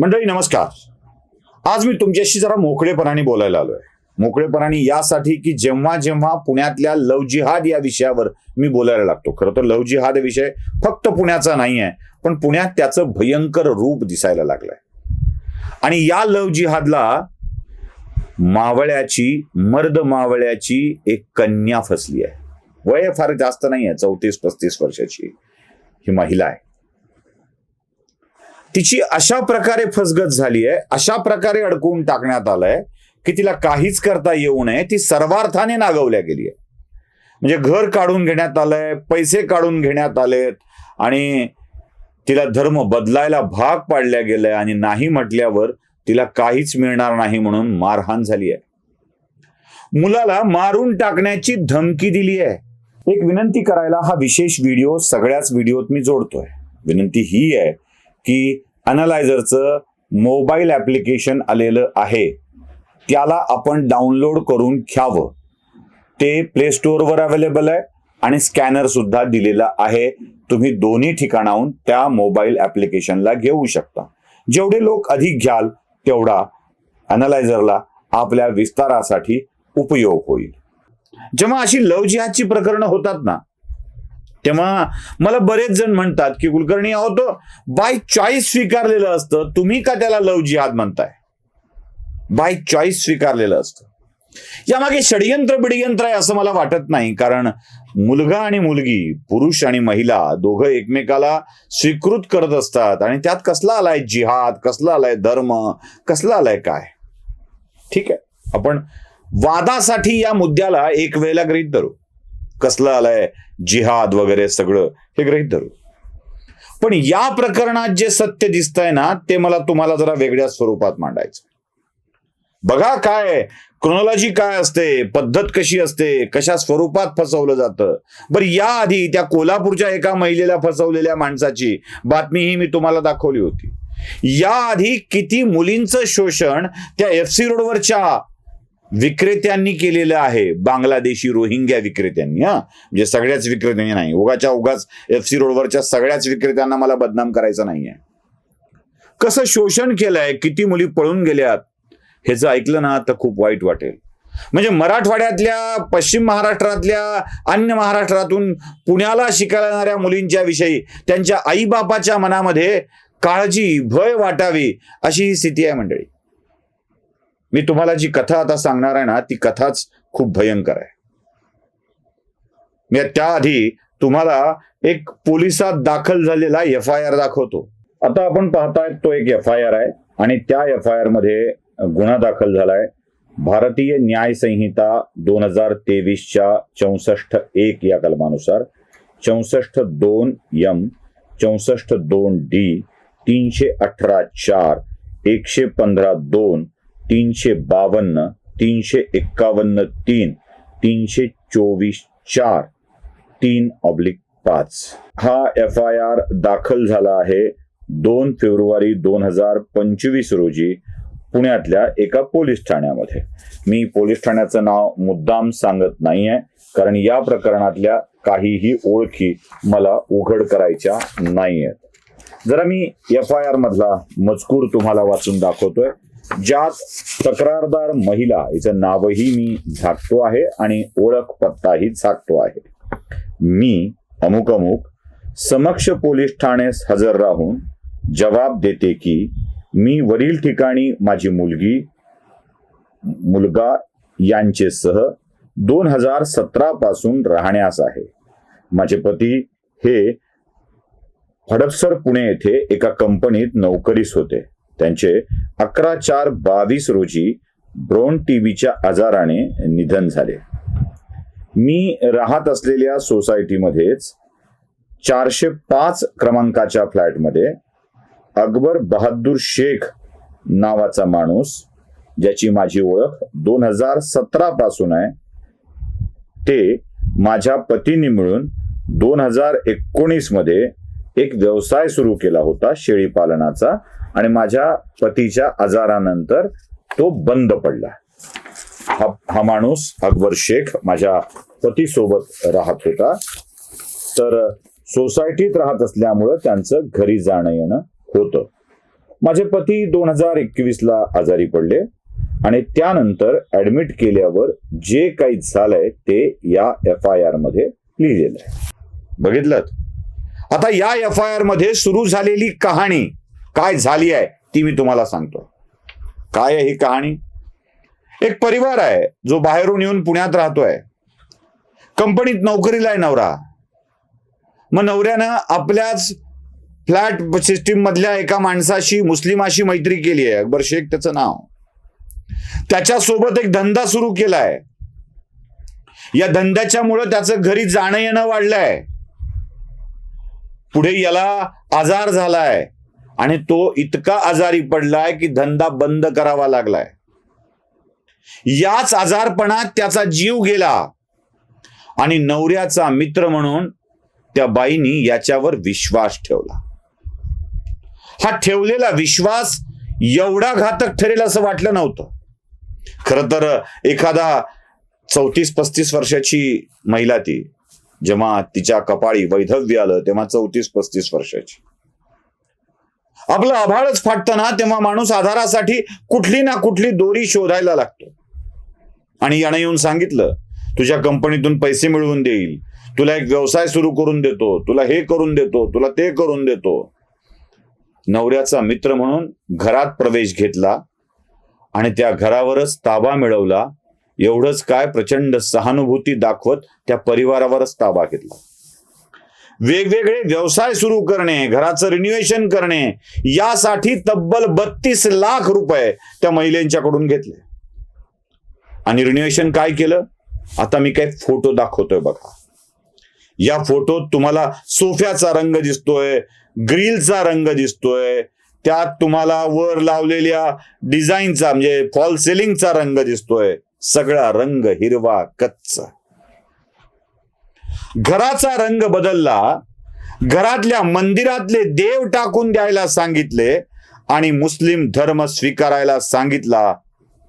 मंडळी नमस्कार. आज मी तुमच्याशी जरा मोकळेपणाने बोलायला आलोय. मोकळेपणाने यासाठी की जेव्हा जेव्हा पुण्यातल्या लव जिहाद या विषयावर मी बोलायला लागतो. खरं तर लव जिहाद विषय फक्त पुण्याचा नाही आहे पण पुण्यात त्याचं भयंकर रूप दिसायला लागलंय. आणि या लव जिहादला मावळ्याची मर्द मावळ्याची एक कन्या फसली आहे. वय फार जास्त नाही आहे चौतीस पस्तीस वर्षाची ही महिला आहे. तिची अशा प्रकारे फसगत झाली आहे अशा प्रकारे अडकवून टाकण्यात आलंय की तिला काहीच करता येऊ नये ती सर्वार्थाने नागवल्या गेली आहे म्हणजे घर काढून घेण्यात आलंय पैसे काढून घेण्यात आलेत आणि तिला धर्म बदलायला भाग पाडल्या गेलाय आणि नाही म्हटल्यावर तिला काहीच मिळणार नाही म्हणून मारहाण झाली आहे मुलाला मारून टाकण्याची धमकी दिली आहे एक विनंती करायला हा विशेष व्हिडिओ सगळ्याच व्हिडिओत मी जोडतोय. विनंती ही आहे की अनालायझरचं मोबाईल ॲप्लिकेशन आलेलं आहे. त्याला आपण डाउनलोड करून घ्यावं. ते प्ले स्टोअरवर अवेलेबल आहे आणि स्कॅनर सुद्धा दिलेला आहे. तुम्ही दोन्ही ठिकाणाहून त्या मोबाईल ॲप्लिकेशनला घेऊ शकता. जेवढे लोक अधिक घ्याल तेवढा अनालायझरला आपल्या विस्तारासाठी उपयोग होईल. जेव्हा अशी लव जिहादची प्रकरणं होतात ना तेव्हा मला बरेच जण म्हणतात की कुलकर्णी अहो तो बाय चॉईस स्वीकारलेलं असतं. तुम्ही का त्याला लव जिहाद म्हणताय? बाय चॉईस स्वीकारलेलं असतं. यामागे षडयंत्र बिडयंत्र आहे असं मला वाटत नाही. कारण मुलगा आणि मुलगी पुरुष आणि महिला दोघं एकमेकाला स्वीकृत करत असतात. आणि त्यात कसला आलाय जिहाद कसला आलाय धर्म कसला आलाय काय? ठीक आहे. आपण वादासाठी या मुद्द्याला एक वेळेला गृहित धरू. कसलं आलाय जिहाद वगैरे सगळं हे गृहीत धरू. पण या प्रकरणात जे सत्य दिसतंय ना ते मला तुम्हाला जरा वेगळ्या स्वरूपात मांडायचं बघा काय क्रोनॉलॉजी काय असते पद्धत कशी असते कशा स्वरूपात फसवलं जातं. बरं याआधी त्या कोल्हापूरच्या एका महिलेला फसवलेल्या माणसाची बातमी ही मी तुम्हाला दाखवली होती. याआधी किती मुलींचं शोषण त्या एफ सी रोडवरच्या विक्रेत्यांनी केलेलं आहे. बांगलादेशी रोहिंग्या विक्रेत्यांनी हा. म्हणजे सगळ्याच विक्रेत्यांनी नाही. उगाच्या उगाच एफ सी रोडवरच्या सगळ्याच विक्रेत्यांना मला बदनाम करायचं नाहीये. कसं शोषण केलंय किती मुली पळून गेल्यात ह्याचं ऐकलं ना तर खूप वाईट वाटेल. म्हणजे मराठवाड्यातल्या पश्चिम महाराष्ट्रातल्या अन्य महाराष्ट्रातून पुण्याला शिकायला येणाऱ्या मुलींच्या विषयी त्यांच्या आईबापाच्या मनामध्ये काळजी भय वाटावी अशी ही स्थिती आहे मंडळी. मी तुम्हाला जी कथा आता सांगणार आहे ना ती कथाच खूप भयंकर आहे. मी त्याआधी तुम्हाला एक पोलिसात दाखल झालेला एफ आय आर दाखवतो. आता आपण पाहताय तो एक एफ आय आर आहे आणि त्या एफ आय आरमध्ये गुन्हा दाखल झालाय. भारतीय न्याय संहिता दोन हजार तेवीसच्या चौसष्ट एक या कलमानुसार चौसष्ट दोन यम चौसष्ट दोन डी तीनशे अठरा चार एकशे पंधरा दोन तीनशे बावन्न तीनशे एक्कावन्न तीन तीनशे चोवीस चार तीन ऑब्लिक पाच. हा एफ आय आर दाखल झाला आहे दोन फेब्रुवारी दोन हजार पंचवीस रोजी पुण्यातल्या एका पोलीस ठाण्यामध्ये. मी पोलीस ठाण्याचं नाव मुद्दाम सांगत नाहीये कारण या प्रकरणातल्या काहीही ओळखी मला उघड करायच्या नाहीयेत. जरा मी एफ आय आर मधला मजकूर तुम्हाला वाचून दाखवतोय. ज्यात तक्रारदार महिला हिचं नावही मी झाकतो आहे आणि ओळख पत्ताही झाकतो आहे. मी अमुक अमुक समक्ष पोलीस ठाण्यास हजर राहून जबाब देते की मी वरील ठिकाणी माझी मुलगी मुलगा यांचे सह दोन हजार सतरा पासून राहण्यास आहे. माझे पती हे हडपसर पुणे येथे एका कंपनीत नोकरीस होते. त्यांचे अकरा चार बावीस रोजी ब्रोन टीबीच्या आजाराने निधन झाले. मी राहत असलेल्या सोसायटीमध्येच चारशे पाच क्रमांकाच्या फ्लॅटमध्ये अकबर बहादूर शेख नावाचा माणूस ज्याची माझी ओळख दोन हजार सतरा पासून आहे ते माझ्या पतीने मिळून दोन हजार एकोणीसमध्ये एक व्यवसाय सुरू केला होता शेळी पालनाचा आणि माझ्या पतीच्या आजारानंतर तो बंद पडला. हा हा माणूस अकबर शेख माझ्या पतीसोबत राहत होता. तर सोसायटीत राहत असल्यामुळं त्यांचं घरी जाणं येणं होतं. माझे पती दोन हजार एकवीस ला आजारी पडले आणि त्यानंतर ऍडमिट केल्यावर जे काही झालंय ते या एफ आय आरमध्ये लिहिलेलं आहे. बघितलं आता या एफ आय आरमध्ये सुरू झालेली कहाणी काय झाली आहे ती मी तुम्हाला सांगतो. काय आहे ही कहाणी? एक परिवार आहे जो बाहेरून येऊन पुण्यात राहतोय. कंपनीत नोकरीला आहे नवरा. मग नवऱ्यानं आपल्याच फ्लॅट सिस्टीम मधल्या एका माणसाशी मुस्लिमाशी मैत्री केली आहे. अकबर शेख त्याचं नाव. त्याच्यासोबत एक धंदा सुरू केलाय. या धंद्याच्यामुळं त्याचं घरी जाणं येणं वाढलंय. पुढे याला आजार झालाय. आणि तो इतका आजारी पडलाय की धंदा बंद करावा लागलाय. याच आजारपणात त्याचा जीव गेला. आणि नवऱ्याचा मित्र म्हणून त्या बाईनी याच्यावर विश्वास ठेवला. हा ठेवलेला विश्वास एवढा घातक ठरेल असं वाटलं नव्हतं. खर तर एखादा चौतीस पस्तीस वर्षाची महिला ती जेव्हा तिच्या कपाळी वैधव्य आलं तेव्हा चौतीस पस्तीस वर्षाची. आपलं आभाळच फाटताना तेव्हा माणूस आधारासाठी कुठली ना कुठली दोरी शोधायला लागतो. आणि यानं येऊन सांगितलं तुझ्या कंपनीतून पैसे मिळवून देईल. तुला एक व्यवसाय सुरू करून देतो. तुला हे करून देतो. तुला ते करून देतो. नवऱ्याचा मित्र म्हणून घरात प्रवेश घेतला आणि त्या घरावरच ताबा मिळवला. एवढंच काय प्रचंड सहानुभूती दाखवत त्या परिवारावरच ताबा घेतला. वेगवेगळे व्यवसाय सुरू करणे घराचं रिन्युएशन करणे यासाठी तब्बल बत्तीस लाख रुपये त्या महिलेंच्याकडून घेतले. आणि रिन्युएशन काय केलं? आता मी काही फोटो दाखवतोय बघा. या फोटोत तुम्हाला सोफ्याचा रंग दिसतोय ग्रिलचा रंग दिसतोय त्यात तुम्हाला वर लावलेल्या डिझाईनचा म्हणजे फॉल सेलिंगचा रंग दिसतोय. सगळा रंग हिरवा कच्चा. घराचा रंग बदलला घरातल्या मंदिरातले देव टाकून द्यायला सांगितले आणि मुस्लिम धर्म स्वीकारायला सांगितला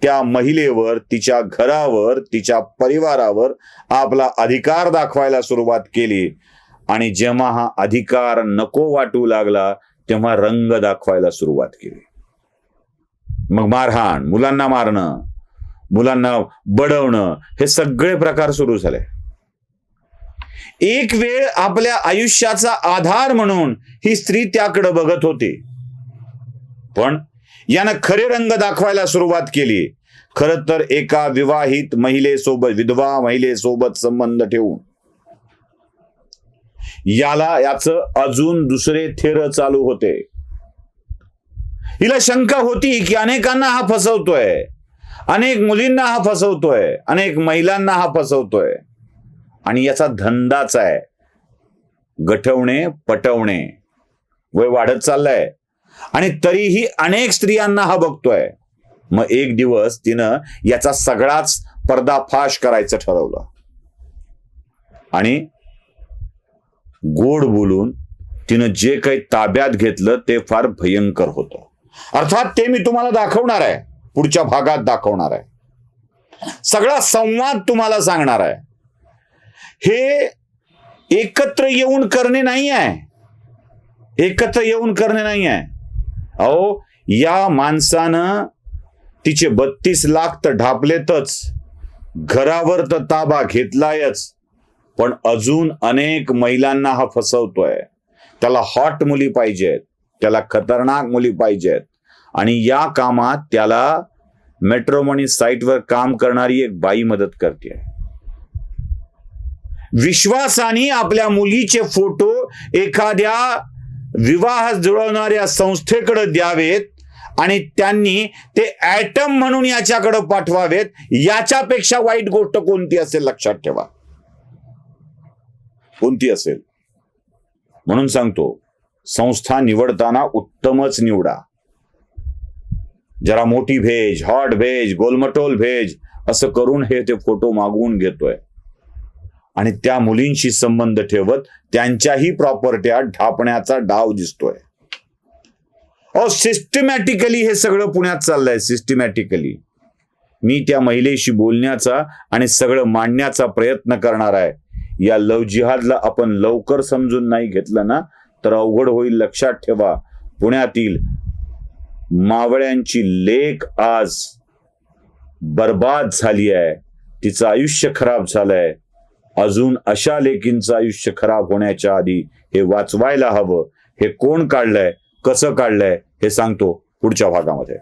त्या महिलेवर तिच्या घरावर तिच्या परिवारावर आपला अधिकार दाखवायला सुरुवात केली. आणि जेव्हा हा अधिकार नको वाटू लागला तेव्हा रंग दाखवायला सुरुवात केली. मग मारहाण मुलांना मारणं मुलांना बडवणं हे सगळे प्रकार सुरू झाले. एक वेळ आपल्या आयुष्याचा आधार म्हणून ही स्त्री त्याकडे बघत होती. पण यानं खरे रंग दाखवायला सुरुवात केली. खर तर एका विवाहित महिलेसोबत विधवा महिलेसोबत संबंध ठेवून. याला याच अजून दुसरे थेर चालू होते. हिला शंका होती की अनेकांना हा फसवतोय. अनेक मुलींना हा फसवतोय अनेक महिलांना हा फसवतोय. आणि याचा धंदाच आहे. गठवणे पटवणे. वय वाढत चाललंय. आणि तरीही अनेक स्त्रियांना हा बघतोय. मग एक दिवस तिनं याचा सगळाच पर्दाफाश करायचं ठरवलं. आणि गोड बोलून तिनं जे काही ताब्यात घेतलं ते फार भयंकर होतं. अर्थात ते मी तुम्हाला दाखवणार आहे. पुढच्या भागात दाखवणार आहे. सगळा संवाद तुम्हाला सांगणार आहे. हे एकत्र येऊन करणे नाही आहे. एकत्र येऊन करणे नाही आहे. अहो या माणसानं तिचे बत्तीस लाख तर ढापलेतच घरावर तर ताबा घेतलायच पण अजून अनेक महिलांना हा फसवतोय. त्याला हॉट मुली पाहिजेत त्याला खतरनाक मुली पाहिजेत आणि या कामात त्याला मेट्रोमनी साईटवर काम करणारी एक बाई मदत करते. विश्वासाने आपल्या मुलीचे फोटो एखाद्या विवाह जुळवणाऱ्या संस्थेकडे द्यावेत आणि त्यांनी ते ऍटम म्हणून याच्याकडे पाठवावेत याच्यापेक्षा वाईट गोष्ट कोणती असेल लक्षात ठेवा. कोणती असेल? म्हणून सांगतो संस्था निवडताना उत्तमच निवडा. जरा मोठी भेज हॉट भेज गोलमटोल भेज असं करून हे ते फोटो मागवून घेतोय. आणि त्या मुलींशी संबंध ठेवत त्यांच्याही प्रॉपर्ट्या ढापण्याचा डाव दिसतोय. अहो सिस्टमॅटिकली हे सगळं पुण्यात चाललंय सिस्टमॅटिकली मी त्या महिलेशी बोलण्याचा आणि सगळं मांडण्याचा प्रयत्न करणार आहे. या लव जिहादला आपण लवकर समजून नाही घेतलं ना तर अवघड होईल लक्षात ठेवा. पुण्यातील मावळ्यांची लेख आज बर्बाद झाली आहे. तिचं आयुष्य खराब झालंय. अजून अशा लेकींचं आयुष्य खराब होण्याच्या आधी हे वाचवायला हवं. हे कोण काढलंय? कसं काढलंय? हे सांगतो पुढच्या भागामध्ये.